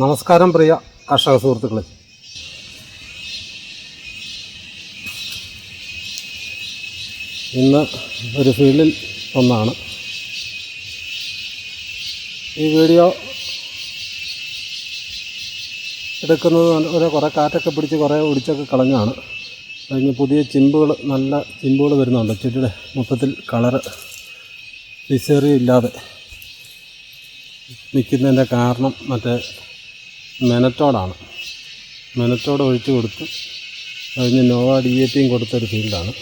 നമസ്കാരം പ്രിയ കർഷക സുഹൃത്തുക്കളെ. ഇന്ന് ഒരു ഫീൽഡിൽ ഒന്നാണ്. ഈ വീഡിയോ എടുക്കുന്നത് ഒരു കുറേ കാറ്റൊക്കെ പിടിച്ച് കുറേ ഒടിച്ചൊക്കെ കളഞ്ഞാണ്. കഴിഞ്ഞ് പുതിയ ചിമ്പുകൾ നല്ല ചിമ്പുകൾ വരുന്നുണ്ട്. ചെടിയുടെ മൊത്തത്തിൽ കളറ് ഡിസേറിയില്ലാതെ നിൽക്കുന്നതിന്റെ കാരണം മറ്റേ മെനറ്റോടാണ് മെനത്തോട് ഒഴിച്ച് കൊടുത്ത് കഴിഞ്ഞ് നോവ ഡി എ പിയും കൊടുത്തൊരു ഫീൽഡാണ്.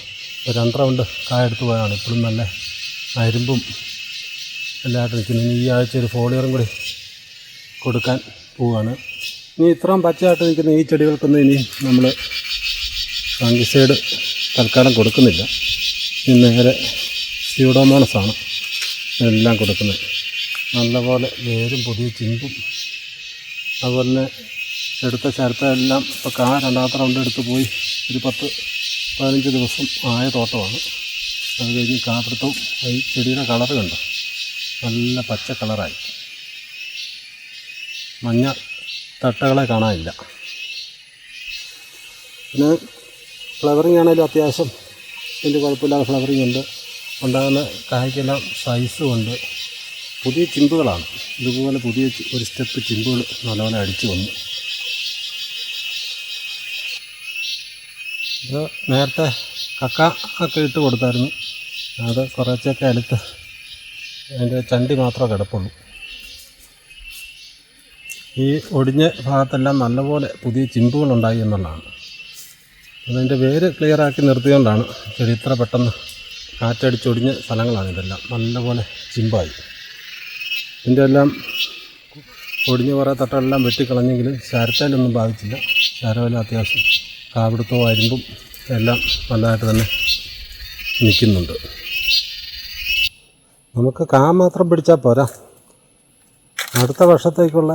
രണ്ട് റൗണ്ട് കായെടുത്ത് പോയതാണ്. ഇപ്പോഴും നല്ല അരുമ്പും എല്ലായിട്ടും നിൽക്കുന്നു. ഈ ആഴ്ച ഒരു ഫോളിയറും കൂടി കൊടുക്കാൻ പോവുകയാണ് ഇനി ഇത്രയും പച്ചയായിട്ട് നിൽക്കുന്ന ഈ ചെടികൾക്കൊന്നും ഇനി നമ്മൾ ഫംഗിസൈഡ് തൽക്കാലം കൊടുക്കുന്നില്ല. ഇനി നേരെ സ്യൂഡോമോണസാണ് എല്ലാം കൊടുക്കുന്നത്. നല്ലപോലെ വേരും പുതിയ ചിമ്പും അതുപോലെ തന്നെ എടുത്ത ചരത്തെല്ലാം ഇപ്പോൾ കാ രണ്ടാമത്തെ റൗണ്ട് എടുത്ത് പോയി. ഒരു പത്ത് പതിനഞ്ച് ദിവസം ആയ തോട്ടമാണ്. അത് കഴിഞ്ഞ് കാപ്പിടുത്തവും ഈ ചെടിയുടെ കളർ കണ്ടോ? നല്ല പച്ച കളറായി മഞ്ഞ തട്ടകളെ കാണാനില്ല. പിന്നെ ഫ്ലവറിങ് ആണെങ്കിലും അത്യാവശ്യം. ഇതിന്റെ കുഴപ്പമില്ലാതെ ഫ്ലവറിങ് ഉണ്ട്. ഉണ്ടാകുന്ന കായ്ക്കെല്ലാം സൈസും ഉണ്ട്. പുതിയ ചിമ്പുകളാണ്. ഇതുപോലെ പുതിയ ഒരു സ്റ്റെപ്പ് ചിമ്പുകൾ നല്ലപോലെ അടിച്ചു വന്നു. ഇത് നേരത്തെ കക്ക ഒക്കെ ഇട്ട് കൊടുത്തായിരുന്നു. അത് കുറച്ചൊക്കെ അടുത്ത് അതിന്റെ ചണ്ടി മാത്രമേ കിടപ്പുള്ളൂ. ഈ ഒടിഞ്ഞ ഭാഗത്തെല്ലാം നല്ലപോലെ പുതിയ ചിമ്പുകളുണ്ടായി എന്നുള്ളതാണ്. അതിന്റെ വേര് ക്ലിയറാക്കി നിർത്തിയോണ്ടാണ് ചെടി ഇത്ര പെട്ടെന്ന് കാറ്റടിച്ചൊടിഞ്ഞ സ്ഥലങ്ങളാണ് ഇതെല്ലാം. നല്ലപോലെ ചിമ്പായി. ഇതിന്റെ എല്ലാം ഒടിഞ്ഞു കുറേ തട്ടെല്ലാം വെട്ടിക്കളഞ്ഞെങ്കിലും ശരത്തേലൊന്നും ബാധിച്ചില്ല. ശരമെല്ലാം അത്യാവശ്യം കാവിടുത്തോ അരിമ്പും എല്ലാം നല്ലതായിട്ട് തന്നെ നിൽക്കുന്നുണ്ട്. നമുക്ക് കാ മാത്രം പിടിച്ചാൽ പോരാ. അടുത്ത വർഷത്തേക്കുള്ള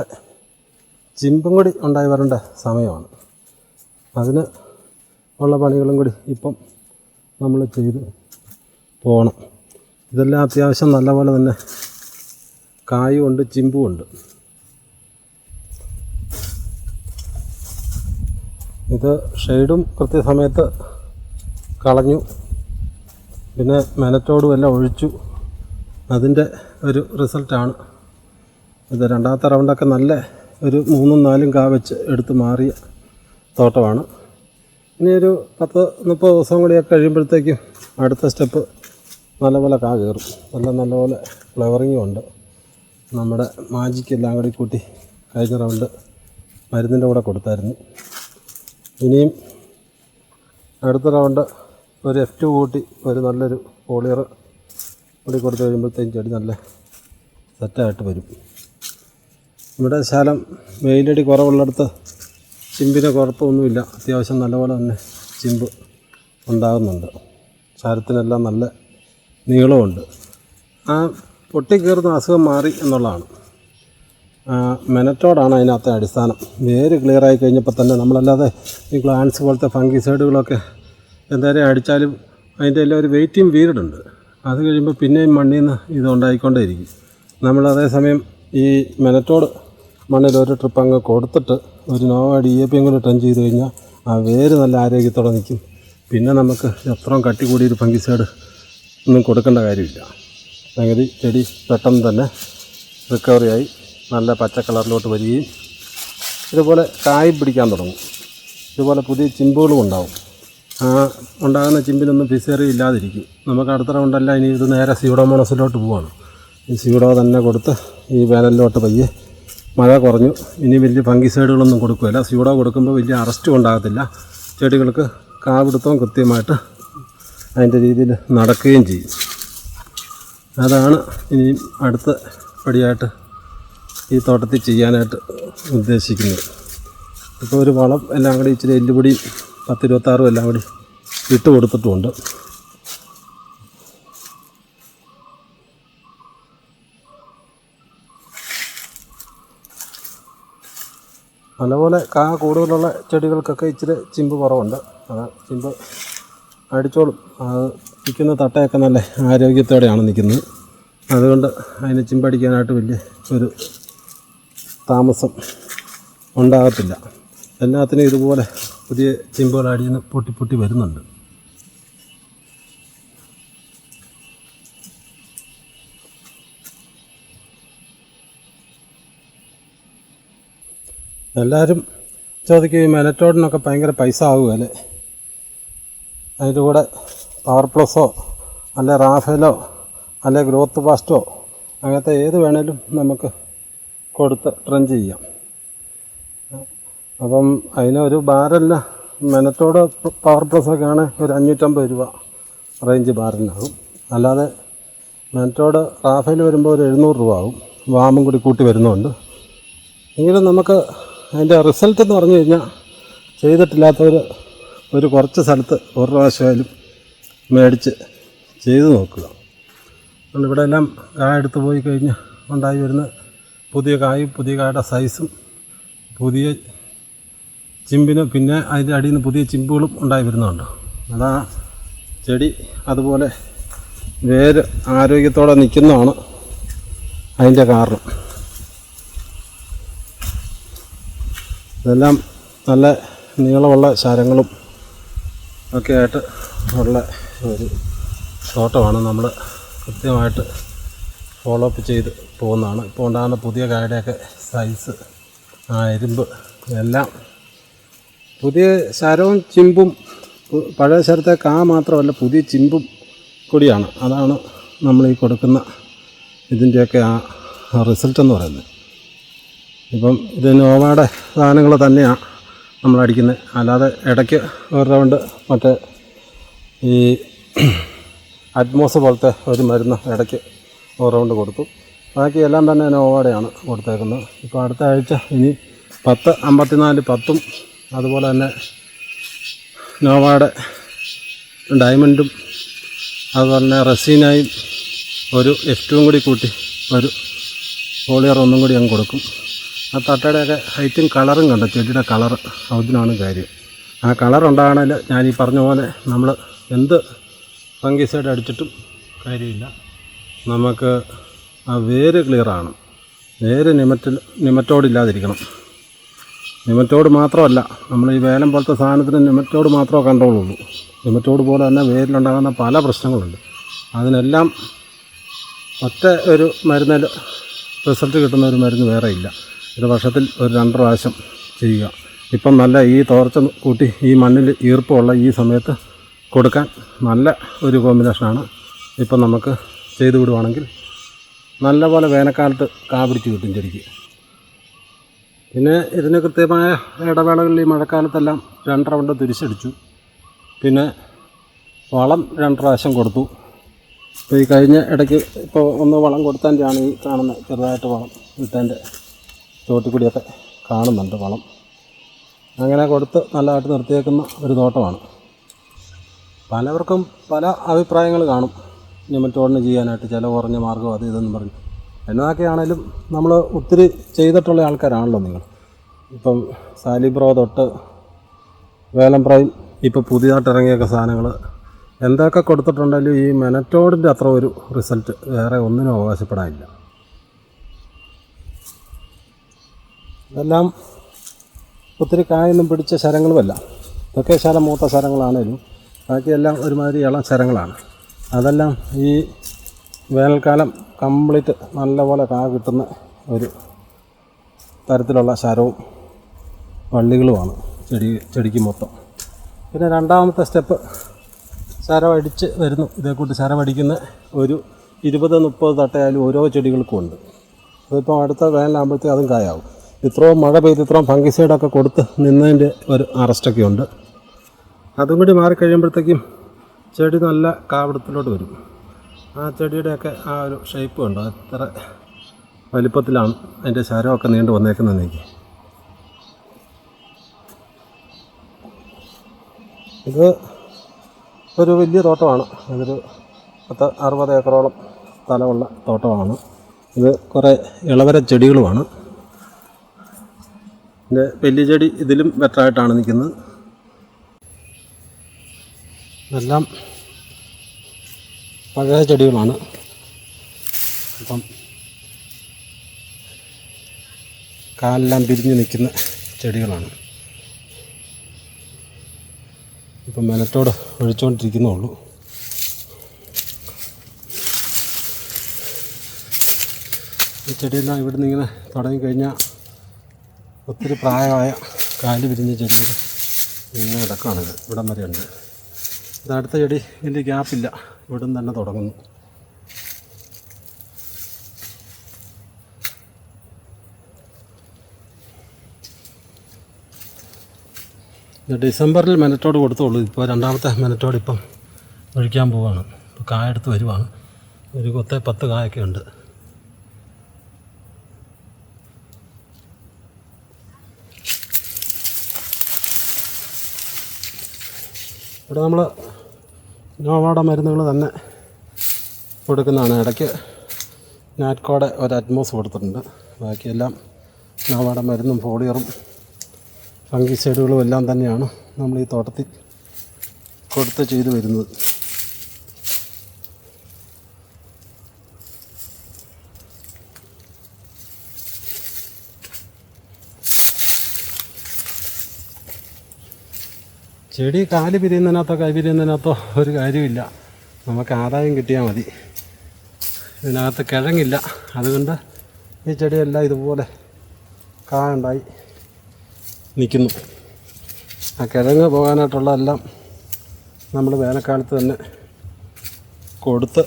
ചിമ്പും കൂടി ഉണ്ടായി വരേണ്ട സമയമാണ്. അതിന് ഉള്ള പണികളും കൂടി ഇപ്പം നമ്മൾ ചെയ്ത് പോകണം. ഇതെല്ലാം അത്യാവശ്യം നല്ലപോലെ തന്നെ കായുമുണ്ട് ചിമ്പുമുണ്ട് ഇത് ഷെയ്ഡും കൃത്യസമയത്ത് കളഞ്ഞു. പിന്നെ മെനറ്റോടും എല്ലാം ഒഴിച്ചു. അതിന്റെ ഒരു റിസൾട്ടാണ്. ഇത് രണ്ടാമത്തെ റൗണ്ടൊക്കെ നല്ല ഒരു മൂന്നും നാലും കാ വെച്ച് എടുത്ത് മാറിയ തോട്ടമാണ്. ഇനി ഒരു പത്ത് മുപ്പത് ദിവസം കൂടിയൊക്കെ കഴിയുമ്പോഴത്തേക്കും അടുത്ത സ്റ്റെപ്പ് നല്ലപോലെ കാ കയറും. നല്ല നല്ലപോലെ ഫ്ലവറിങ്ങും ഉണ്ട്. നമ്മുടെ മാജിക്ക് എല്ലാം കൂടി കൂട്ടി കഴിഞ്ഞ റൗണ്ട് മരുന്നിന്റെ കൂടെ കൊടുത്തായിരുന്നു. ഇനിയും അടുത്ത റൗണ്ട് ഒരു എഫ് ടു കൂട്ടി ഒരു നല്ലൊരു പോളിയർ കൂടി കൊടുത്തു കഴിയുമ്പോഴത്തേക്കും ചെടി നല്ല സെറ്റായിട്ട് വരും. ഇവിടെ ശാലം വെയിലടി കുറവുള്ളിടത്ത് ചിമ്പിന് കുഴപ്പമൊന്നുമില്ല. അത്യാവശ്യം നല്ലപോലെ തന്നെ ചിമ്പ് ഉണ്ടാകുന്നുണ്ട്. ശാലത്തിനെല്ലാം നല്ല നീളമുണ്ട് ആ പൊട്ടിക്കീറുന്ന അസുഖം മാറി എന്നുള്ളതാണ്. മെനറ്റോടാണ് അതിനകത്തെ അടിസ്ഥാനം. വേര് ക്ലിയറായി കഴിഞ്ഞപ്പോൾ തന്നെ നമ്മളല്ലാതെ ഈ ഗ്ലാൻസ് പോലത്തെ ഫംഗിസൈഡുകളൊക്കെ എന്തായാലും അടിച്ചാലും അതിന്റെ എല്ലാം ഒരു വെയിറ്റിംഗ് പീരീഡ് ഉണ്ട് അത് കഴിയുമ്പോൾ പിന്നെയും മണ്ണിൽ നിന്ന് ഇത് ഉണ്ടായിക്കൊണ്ടേയിരിക്കും. നമ്മൾ അതേസമയം ഈ മെനറ്റോട് മണ്ണിൽ ഒരു ട്രിപ്പ് അങ്ങ് കൊടുത്തിട്ട് ഒരു നോവ ഡി എ പിയും കൂടി ടൺ ചെയ്ത് കഴിഞ്ഞാൽ ആ വേര് നല്ല ആരോഗ്യത്തോടെ നിൽക്കും. പിന്നെ നമുക്ക് എത്രയും കട്ടി കൂടിയൊരു ഫംഗിസൈഡ് ഒന്നും കൊടുക്കേണ്ട കാര്യമില്ല. സംഗതി ചെടി പെട്ടെന്ന് തന്നെ റിക്കവറിയായി നല്ല പച്ച കളറിലോട്ട് വരികയും ഇതുപോലെ കായ് പിടിക്കാൻ തുടങ്ങും. ഇതുപോലെ പുതിയ ചിമ്പുകളും ഉണ്ടാവും. ആ ഉണ്ടാകുന്ന ചിമ്പിനൊന്നും ഫിസേറി ഇല്ലാതിരിക്കും. നമുക്ക് അടുത്ത റൗണ്ടല്ല ഇനി ഇത് നേരെ സ്യൂഡോമോണസിലോട്ട് പോവാണ്. ഈ സ്യൂഡോ തന്നെ കൊടുത്ത് ഈ വേനലിലോട്ട് പയ്യെ മഴ കുറഞ്ഞു. ഇനി വലിയ ഫംഗിസൈഡുകളൊന്നും കൊടുക്കുകയില്ല. സ്യൂഡോ കൊടുക്കുമ്പോൾ വലിയ അറസ്റ്റും ഉണ്ടാകത്തില്ല. ചെടികൾക്ക് കാവിടുത്തവും കൃത്യമായിട്ട് അതിന്റെ രീതിയിൽ നടക്കുകയും ചെയ്യും. അതാണ് ഇനിയും അടുത്ത പടിയായിട്ട് ഈ തോട്ടത്തിൽ ചെയ്യാനായിട്ട് ഉദ്ദേശിക്കുന്നത്. ഇപ്പോൾ ഒരു വളം എല്ലാം കൂടി ഇച്ചിരി എല്ലുപൊടി പത്തിരുപത്താറും എല്ലാം കൂടി ഇട്ട് കൊടുത്തിട്ടുമുണ്ട് നല്ലപോലെ കാ കൂടുതലുള്ള ചെടികൾക്കൊക്കെ ഇച്ചിരി ചിമ്പ് കുറവുണ്ട്. അത് ചിമ്പ് അടിച്ചോളും. അത് നിൽക്കുന്ന തട്ടയൊക്കെ നല്ല ആരോഗ്യത്തോടെയാണ് നിൽക്കുന്നത്. അതുകൊണ്ട് അതിനെ ചിമ്പടിക്കാനായിട്ട് വലിയ ഒരു താമസം ഉണ്ടാകത്തില്ല. എല്ലാത്തിനും ഇതുപോലെ പുതിയ ചിമ്പുകൾ അടിയിൽ നിന്ന് പൊട്ടി പൊട്ടി വരുന്നുണ്ട്. എല്ലാവരും ചോദിക്കും ഈ മെലറ്റോഡിനൊക്കെ ഭയങ്കര പൈസ ആകുമല്ലേ അതിന്റെ കൂടെ പവർ പ്ലസോ അല്ലെ റാഫേലോ അല്ലെ ഗ്രോത്ത് ഫാസ്റ്റോ അങ്ങനത്തെ ഏത് വേണേലും നമുക്ക് കൊടുത്ത് ട്രെൻ ചെയ്യാം. അപ്പം അതിനൊരു ബാരല്ല. മെനത്തോടെ പവർ പ്ലസ് ഒക്കെ ആണ് ഒരു അഞ്ഞൂറ്റമ്പത് രൂപ റേഞ്ച് ബാറിനാകും അല്ലാതെ മെനറ്റോട് റാഫേൽ വരുമ്പോൾ ഒരു എഴുന്നൂറ് രൂപ ആകും വാമും കൂടി കൂട്ടി വരുന്നുണ്ട്. എങ്കിലും നമുക്ക് അതിന്റെ റിസൾട്ട് എന്ന് പറഞ്ഞു കഴിഞ്ഞാൽ ചെയ്തിട്ടില്ലാത്തവർ ഒരു കുറച്ച് സ്ഥലത്ത് ഒരു പ്രാവശ്യമായാലും മേടിച്ച് ചെയ്ത് നോക്കുക. അതുകൊണ്ട് ഇവിടെ എല്ലാം കായ എടുത്ത് പോയി കഴിഞ്ഞ് ഉണ്ടായി വരുന്ന പുതിയ കായും പുതിയ കായുടെ സൈസും പുതിയ ചിമ്പിന് പിന്നെ അതിന്റെ അടിയിൽ നിന്ന് പുതിയ ചിമ്പുകളും ഉണ്ടായി വരുന്നുണ്ട്. അതാ ചെടി അതുപോലെ വേര് ആരോഗ്യത്തോടെ നിൽക്കുന്നതാണ് അതിന്റെ കാരണം. ഇതെല്ലാം നല്ല നീളമുള്ള ശരങ്ങളും ഒക്കെ ആയിട്ട് ഉള്ള ഒരു തോട്ടമാണ് നമ്മൾ കൃത്യമായിട്ട് ഫോളോ അപ്പ് ചെയ്ത് പോകുന്നതാണ്. ഇപ്പോൾ ഉണ്ടാകുന്ന പുതിയ കാടയൊക്കെ സൈസ് ആ എരുമ്പ് എല്ലാം പുതിയ ശരവും ചിമ്പും പഴയ ശരത്തെ കാ മാത്രമല്ല പുതിയ ചിമ്പും കൂടിയാണ്. അതാണ് നമ്മൾ ഈ കൊടുക്കുന്ന ഇതിന്റെയൊക്കെ ആ റിസൾട്ട് എന്ന് പറയുന്നത്. ഇപ്പം ഇത് നോവയുടെ സാധനങ്ങൾ തന്നെയാണ് നമ്മൾ അടിക്കുന്നത് അല്ലാതെ ഇടയ്ക്ക് ഒരു റൗണ്ട് മറ്റേ ഈ അറ്റ്മോസ് പോലത്തെ ഒരു മരുന്ന് ഇടയ്ക്ക് ഒരു റൗണ്ട് കൊടുത്തു. ബാക്കി എല്ലാം തന്നെ നോവയുടെയാണ് കൊടുത്തേക്കുന്നത്. ഇപ്പോൾ അടുത്ത ആഴ്ച ഇനി പത്ത് അമ്പത്തിനാല് പത്തും അതുപോലെ തന്നെ നോവയുടെ ഡയമണ്ടും അതുപോലെ തന്നെ റസീനായും ഒരു എഫ് ടുവും കൂടി കൂട്ടി ഒരു ഹോളിയർ ഒന്നും കൂടി അങ്ങ് കൊടുക്കും. ആ തട്ടയുടെയൊക്കെ ഹൈറ്റും കളറും കണ്ടോ? ചെടിയുടെ കളർ അതിനാണ് കാര്യം. ആ കളർ ഉണ്ടാകണമെങ്കിൽ ഞാൻ ഈ പറഞ്ഞ പോലെ നമ്മൾ എന്ത് ഫംഗിസൈഡ് അടിച്ചിട്ടും കാര്യമില്ല. നമുക്ക് ആ വേര് ക്ലിയറാണ് വേര് നിമറ്റിൽ നിമറ്റോടില്ലാതിരിക്കണം നിമറ്റോട് മാത്രമല്ല നമ്മൾ ഈ വേലം പോലത്തെ സാധനത്തിന് നിമറ്റോട് മാത്രമേ കണ്ടോളുള്ളൂ നിമറ്റോട് പോലെ തന്നെ വേരിലുണ്ടാകുന്ന പല പ്രശ്നങ്ങളുണ്ട്. അതിനെല്ലാം ഒറ്റ ഒരു മരുന്നിൽ റിസൾട്ട് കിട്ടുന്ന ഒരു മരുന്ന് വേറെ ഇല്ല. ഇത് വർഷത്തിൽ ഒരു രണ്ട് പ്രാവശ്യം ചെയ്യുക. ഇപ്പം നല്ല ഈ തോർച്ച കൂട്ടി ഈ മണ്ണിൽ ഈർപ്പമുള്ള ഈ സമയത്ത് കൊടുക്കാൻ നല്ല ഒരു കോമ്പിനേഷനാണ് ഇപ്പം നമുക്ക് ചെയ്തു വിടുവാണെങ്കിൽ നല്ലപോലെ വേനൽക്കാലത്ത് കാ പിടിച്ച് കിട്ടും ചെടിക്ക്. പിന്നെ ഇതിന് കൃത്യമായ ഇടവേളകളിൽ ഈ മഴക്കാലത്തെല്ലാം രണ്ട് റൗണ്ട് തിരിച്ചടിച്ചു. പിന്നെ വളം രണ്ട് പ്രാവശ്യം കൊടുത്തു. ഇപ്പോൾ ഈ കഴിഞ്ഞ ഇടയ്ക്ക് ഇപ്പോൾ ഒന്ന് വളം കൊടുത്തതിന്റെയാണ് ഈ കാണുന്ന ചെറുതായിട്ട് വളം ഇട്ടതിന്റെ ചോട്ടിക്കൂടിയൊക്കെ കാണുന്നുണ്ട് വളം. അങ്ങനെ കൊടുത്ത് നല്ലതായിട്ട് നിർത്തിയേക്കുന്ന ഒരു തോട്ടമാണ്. പലവർക്കും പല അഭിപ്രായങ്ങൾ കാണും. ഞമ്മറ്റോടിന് ചെയ്യാനായിട്ട് ചില കുറഞ്ഞ മാർഗം അത് ഇതെന്ന് പറഞ്ഞു. എന്നതൊക്കെയാണേലും നമ്മൾ ഒത്തിരി ചെയ്തിട്ടുള്ള ആൾക്കാരാണല്ലോ നിങ്ങൾ. ഇപ്പം സാലിബ്രോ തൊട്ട് വേലം പ്രൈം ഇപ്പോൾ പുതിയതായിട്ട് ഇറങ്ങിയൊക്കെ സാധനങ്ങൾ എന്തൊക്കെ കൊടുത്തിട്ടുണ്ടെങ്കിലും ഈ മെനറ്റോഡിന്റെ അത്ര ഒരു റിസൾട്ട് വേറെ ഒന്നിനും അവകാശപ്പെടാനില്ല. ഇതെല്ലാം ഒത്തിരി കായൊന്നും പിടിച്ച ശരങ്ങളുമല്ല. ഇതൊക്കെ ശരം മൂത്ത ശരങ്ങളാണേലും ബാക്കിയെല്ലാം ഒരുമാതിരി ഇളം ശരങ്ങളാണ്. അതെല്ലാം ഈ വേനൽക്കാലം കംപ്ലീറ്റ് നല്ലപോലെ കാ കിട്ടുന്ന ഒരു തരത്തിലുള്ള ശരവും വള്ളികളുമാണ് ചെടി ചെടിക്ക് മൊത്തം. പിന്നെ രണ്ടാമത്തെ സ്റ്റെപ്പ് ശരവടിച്ച് വരുന്നു. ഇതേക്കൂട്ട് ശരവടിക്കുന്ന ഒരു ഇരുപത് മുപ്പത് തട്ടയാലും ഓരോ ചെടികൾക്കും ഉണ്ട്. അതിപ്പോൾ അടുത്ത വേനലാകുമ്പോഴത്തേക്കും അതും കായാവും. ഇത്രയും മഴ പെയ്ത് ഇത്രയും ഫംഗിസൈഡൊക്കെ കൊടുത്ത് നിന്നതിന്റെ ഒരു അറസ്റ്റൊക്കെ ഉണ്ട്. അതും കൂടി മാറിക്കഴിയുമ്പോഴത്തേക്കും ചെടി നല്ല കാവിടത്തിലോട്ട് വരും. ആ ചെടിയുടെയൊക്കെ ആ ഒരു ഷേപ്പ് ഉണ്ട് അത്ര വലിപ്പത്തിലാണ് അതിന്റെ ശരമൊക്കെ നീണ്ടു വന്നേക്കുന്നത് എനിക്ക്. ഇത് ഒരു വലിയ തോട്ടമാണ്. ഇതൊരു പത്ത് അറുപത് ഏക്കറോളം സ്ഥലമുള്ള തോട്ടമാണ്. ഇത് കുറേ ഇളവര ചെടികളുമാണ്. ഇതിന്റെ വലിയ ചെടി ഇതിലും ബെറ്ററായിട്ടാണ് നിൽക്കുന്നത്. ഇതെല്ലാം പഴയ ചെടികളാണ്. അപ്പം കാലെല്ലാം പിരിഞ്ഞ് നിൽക്കുന്ന ചെടികളാണ്. ഇപ്പം മെനത്തോട് ഒഴിച്ചുകൊണ്ടിരിക്കുന്നുള്ളൂ ഈ ചെടിയെല്ലാം ഇവിടുന്ന് ഇങ്ങനെ തുടങ്ങിക്കഴിഞ്ഞാൽ ഒത്തിരി പ്രായമായ കാൽ വിരിഞ്ഞ ചെടികൾ ഇങ്ങനെ കിടക്കുകയാണിത് ഇവിടം വരെ ഉണ്ട്. ഇത് അടുത്ത ചെടി ഇതിന്റെ ഗ്യാപ്പില്ല ഇവിടം തന്നെ തുടങ്ങുന്നു. ഡിസംബറിൽ മെനറ്റോട് കൊടുത്തോളൂ ഇപ്പോൾ രണ്ടാമത്തെ മെനറ്റോട് ഇപ്പം ഒഴിക്കാൻ പോവുകയാണ് ഇപ്പോൾ കായ എടുത്ത് വരുവാണ്. ഒരു കൊത്തെ പത്ത് കായൊക്കെ ഉണ്ട്. ഇവിടെ നമ്മൾ നോവാട മരുന്നുകൾ തന്നെ കൊടുക്കുന്നതാണ്. ഇടയ്ക്ക് നാറ്റ്കോടെ ഒരു അറ്റ്മോസ് കൊടുത്തിട്ടുണ്ട്. ബാക്കിയെല്ലാം നോവാട മരുന്നും ഫോളിയറും ഫംഗിസൈഡുകളും എല്ലാം തന്നെയാണ് നമ്മൾ ഈ തോട്ടത്തിൽ കൊടുത്ത് ചെയ്തു വരുന്നത്. ചെടി കാൽ പിരിയുന്നതിനകത്തോ കൈ പിരിയുന്നതിനകത്തോ ഒരു കാര്യമില്ല. നമുക്ക് ആദായം കിട്ടിയാൽ മതി. ഇതിനകത്ത് കിഴങ്ങില്ല. അതുകൊണ്ട് ഈ ചെടിയെല്ലാം ഇതുപോലെ കായുണ്ടായി നിൽക്കുന്നു. ആ കിഴങ്ങ് പോകാനായിട്ടുള്ള എല്ലാം നമ്മൾ വേനൽക്കാലത്ത് തന്നെ കൊടുത്ത്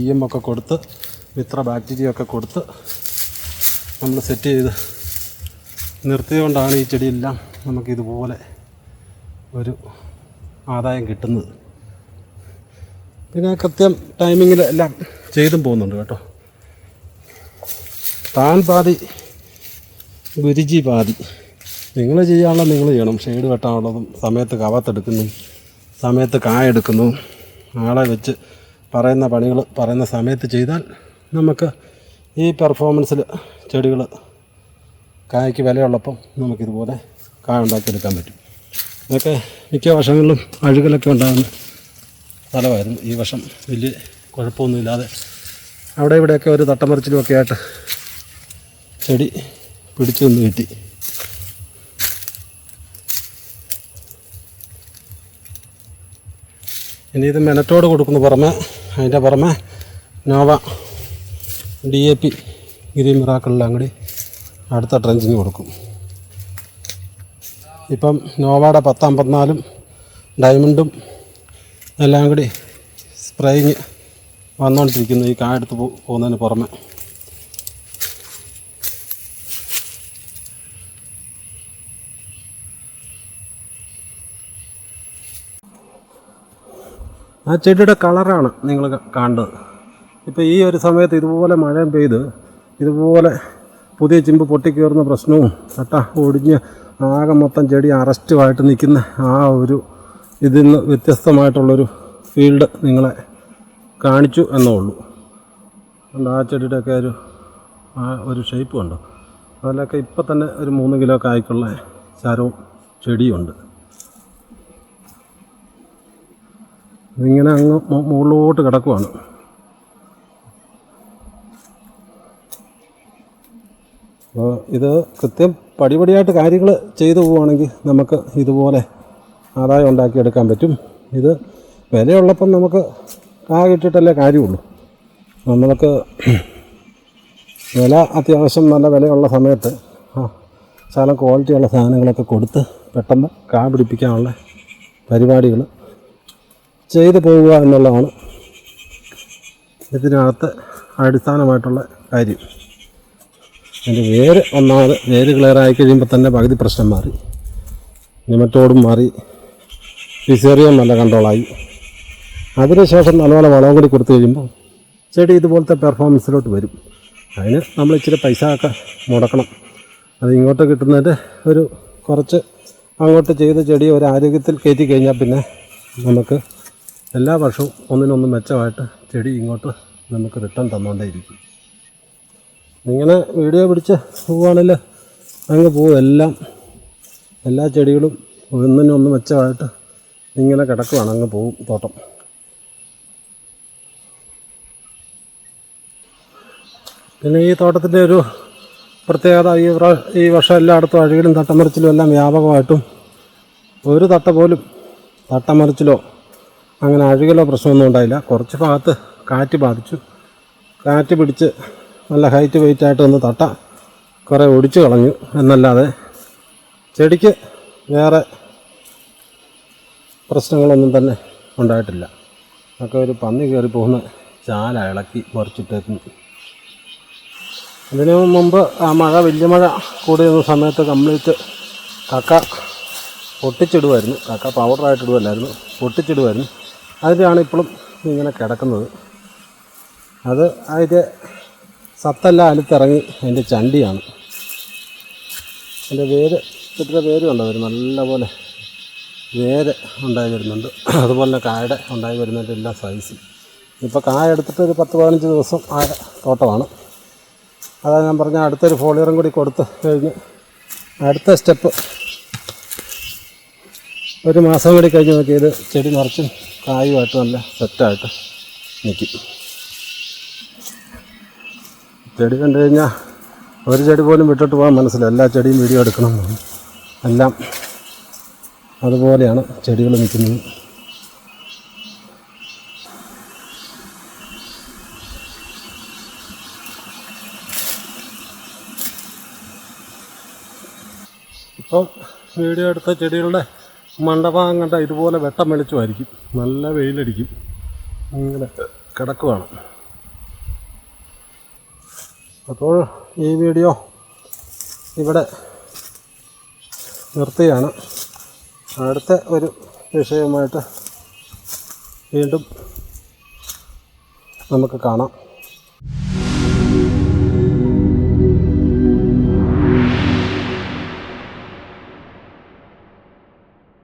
ഇ എം ഒക്കെ കൊടുത്ത് മിത്ര ബാക്ടീരിയ ഒക്കെ കൊടുത്ത് നമ്മൾ സെറ്റ് ചെയ്ത് നിർത്തിയതുകൊണ്ടാണ് ഈ ചെടിയെല്ലാം നമുക്കിതുപോലെ ഒരു ആദായം കിട്ടുന്നത്. പിന്നെ കൃത്യം ടൈമിങ്ങിൽ എല്ലാം ചെയ്തും പോകുന്നുണ്ട് കേട്ടോ. താൻ പാതി ഗുരുജി പാതി. നിങ്ങൾ ചെയ്യാനുള്ളത് നിങ്ങൾ ചെയ്യണം. ഷെയ്ഡ് വെട്ടാനുള്ളതും സമയത്ത് കവത്തെടുക്കുന്നു സമയത്ത് കായെടുക്കുന്നു. ആളെ വെച്ച് പറയുന്ന പണികൾ പറയുന്ന സമയത്ത് ചെയ്താൽ നമുക്ക് ഈ പെർഫോമൻസിൽ ചെടികൾ കായ്ക്ക് വിലയുള്ളപ്പം നമുക്കിതുപോലെ കായ ഉണ്ടാക്കിയെടുക്കാൻ പറ്റും. ഇതൊക്കെ മിക്ക വർഷങ്ങളിലും അഴുകലൊക്കെ ഉണ്ടാകുന്ന സ്ഥലമായിരുന്നു. ഈ വർഷം വലിയ കുഴപ്പമൊന്നുമില്ലാതെ അവിടെ ഇവിടെയൊക്കെ ഒരു തട്ടമറിച്ചിലും ഒക്കെ ആയിട്ട് ചെടി പിടിച്ചു നിന്ന് കിട്ടി. ഇനി ഇത് മെനറ്റോട് കൊടുക്കുന്ന പുറമെ അതിന്റെ പുറമെ Nova D A P green മിറാക്കളിലും കൂടി അടുത്ത ട്രെഞ്ചിങ് കൊടുക്കും. ഇപ്പം നോവാടെ പത്തമ്പത്തിനാലും ഡയമണ്ടും എല്ലാം കൂടി സ്പ്രേയിങ് വന്നുകൊണ്ടിരിക്കുന്നു ഈ കായെടുത്ത് പോകുന്നതിന് പുറമെ. ആ ചെടിയുടെ കളറാണ് നിങ്ങൾ കണ്ടത് ഇപ്പോൾ ഈ ഒരു സമയത്ത് ഇതുപോലെ മഴയും പെയ്ത് ഇതുപോലെ പുതിയ ചിമ്പ് പൊട്ടിക്കയറുന്ന പ്രശ്നവും കട്ട ഒടിഞ്ഞ് ആകെ മൊത്തം ചെടി അറസ്റ്റുമായിട്ട് നിൽക്കുന്ന ആ ഒരു ഇതിൽ നിന്ന് വ്യത്യസ്തമായിട്ടുള്ളൊരു ഫീൽഡ് നിങ്ങളെ കാണിച്ചു എന്നേ ഉള്ളൂ. അതുകൊണ്ട് ആ ചെടിയുടെയൊക്കെ ഒരു ആ ഒരു ഷേപ്പ് ഉണ്ട് അതിലൊക്കെ ഇപ്പം തന്നെ ഒരു മൂന്ന് കിലോ കായ്ക്കുള്ള ചരവും ചെടിയുണ്ട് ഇതിങ്ങനെ അങ്ങ് മുകളിലോട്ട് കിടക്കുവാണ്. അപ്പോൾ ഇത് കൃത്യം പടിപടിയായിട്ട് കാര്യങ്ങൾ ചെയ്തു പോവുകയാണെങ്കിൽ നമുക്ക് ഇതുപോലെ ആദായം ഉണ്ടാക്കിയെടുക്കാൻ പറ്റും. ഇത് വിലയുള്ളപ്പം നമുക്ക് ആ കിട്ടിയിട്ടല്ലേ കാര്യമുള്ളൂ. നമ്മൾക്ക് വില അത്യാവശ്യം നല്ല വിലയുള്ള സമയത്ത് ശകലം ക്വാളിറ്റിയുള്ള സാധനങ്ങളൊക്കെ കൊടുത്ത് പെട്ടെന്ന് കാ പിടിപ്പിക്കാനുള്ള പരിപാടികൾ ചെയ്തു പോവുക എന്നുള്ളതാണ് ഇതിനകത്ത് അടിസ്ഥാനമായിട്ടുള്ള കാര്യം. അതിന്റെ വേര് ഒന്നാമത് വേര് ക്ലിയർ ആയി കഴിയുമ്പോൾ തന്നെ പകുതി പ്രശ്നം മാറി. നിമറ്റോടും മാറി. ഫിസേറിയം നല്ല കൺട്രോളായി അതിനുശേഷം നല്ലപോലെ വളവും കൂടി കൊടുത്തു കഴിയുമ്പോൾ ചെടി ഇതുപോലത്തെ പെർഫോമൻസിലോട്ട് വരും. അതിന് നമ്മൾ ഇച്ചിരി പൈസ ഒക്കെ മുടക്കണം. അത് ഇങ്ങോട്ട് കിട്ടുന്നതിന്റെ ഒരു കുറച്ച് അങ്ങോട്ട് ചെയ്ത ചെടി ഒരു ആരോഗ്യത്തിൽ കയറ്റി കഴിഞ്ഞാൽ പിന്നെ നമുക്ക് എല്ലാ വർഷവും ഒന്നിനൊന്ന് മെച്ചമായിട്ട് ചെടി ഇങ്ങോട്ട് നമുക്ക് റിട്ടേൺ തന്നുകൊണ്ടേയിരിക്കും ഇങ്ങനെ വീഡിയോ പിടിച്ച് പോവുകയാണെങ്കിൽ അങ്ങ് പോവും എല്ലാം. എല്ലാ ചെടികളും ഒന്നിനൊന്ന് മെച്ചമായിട്ട് ഇങ്ങനെ കിടക്കുവാണ്. അങ്ങ് പോവും തോട്ടം. പിന്നെ ഈ തോട്ടത്തിന്റെ ഒരു പ്രത്യേകത ഈ ഈ വർഷം എല്ലായിടത്തും അഴുകിലും തട്ടമറിച്ചിലും എല്ലാം വ്യാപകമായിട്ടും ഒരു തട്ട പോലും തട്ടമറിച്ചിലോ അങ്ങനെ അഴുകലോ പ്രശ്നമൊന്നും ഉണ്ടായില്ല. കുറച്ച് ഭാഗത്ത് കാറ്റ് ബാധിച്ചു. കാറ്റ് പിടിച്ച് നല്ല ഹൈറ്റ് വെയിറ്റ് ആയിട്ട് ഒന്ന് തട്ട. കുറേ ഒടിച്ചു കളഞ്ഞു. എന്നല്ലാതെ ചെടിക്ക് വേറെ പ്രശ്നങ്ങളൊന്നും തന്നെ ഉണ്ടായിട്ടില്ല. ഒക്കെ ഒരു പന്നി കയറി പോകുന്ന ചാല ഇളക്കി മറിച്ചിട്ടേക്കുന്നു അതിന് മുമ്പ് ആ മഴ വലിയ മഴ കൂടി നിന്ന സമയത്ത് കംപ്ലീറ്റ് കക്ക പൊട്ടിച്ചിടുമായിരുന്നു കക്ക പൗഡറായിട്ട് ഇടുമല്ലായിരുന്നു പൊട്ടിച്ചിടുമായിരുന്നു അതിന്റെയാണ് ഇപ്പോഴും ഇങ്ങനെ കിടക്കുന്നത്. അത് അതിന്റെ സത്തെല്ലാം അലുത്തിറങ്ങി അതിന്റെ ചണ്ടിയാണ്. അതിന്റെ വേര് ഇത്ര വേര് ഉണ്ടായി നല്ലപോലെ വേര് ഉണ്ടായി വരുന്നുണ്ട്. അതുപോലെ തന്നെ കായുടെ ഉണ്ടായി വരുന്നതിന്റെ എല്ലാ സൈസും ഇപ്പോൾ കായ എടുത്തിട്ട് ഒരു പത്ത് പതിനഞ്ച് ദിവസം ആ തോട്ടമാണ്. അതാണ് ഞാൻ പറഞ്ഞ അടുത്തൊരു ഫോളിയറും കൂടി കൊടുത്ത് കഴിഞ്ഞ് അടുത്ത സ്റ്റെപ്പ് ഒരു മാസം കൂടി കഴിഞ്ഞ് നോക്കിയത് ചെടി നിറച്ചും കായുമായിട്ട് നല്ല സെറ്റായിട്ട് നിൽക്കും. ചെടി കണ്ടു കഴിഞ്ഞാൽ ഒരു ചെടി പോലും വിട്ടിട്ട് പോകാൻ മനസ്സില്ല എല്ലാ ചെടിയും വീഡിയോ എടുക്കണം. എല്ലാം അതുപോലെയാണ് ചെടികൾ നിൽക്കുന്നത്. ഇപ്പം വീഡിയോ എടുത്ത ചെടികളുടെ മണ്ടഭാഗം കണ്ട ഇതുപോലെ വെട്ടം വെളിച്ചമായിരിക്കും നല്ല വെയിലടിക്കും. ഇങ്ങനെ കിടക്കുവാണ്. അപ്പോൾ ഈ വീഡിയോ ഇവിടെ നിർത്തിയാണ് അടുത്ത ഒരു വിഷയവുമായിട്ട് വീണ്ടും നമുക്ക് കാണാം.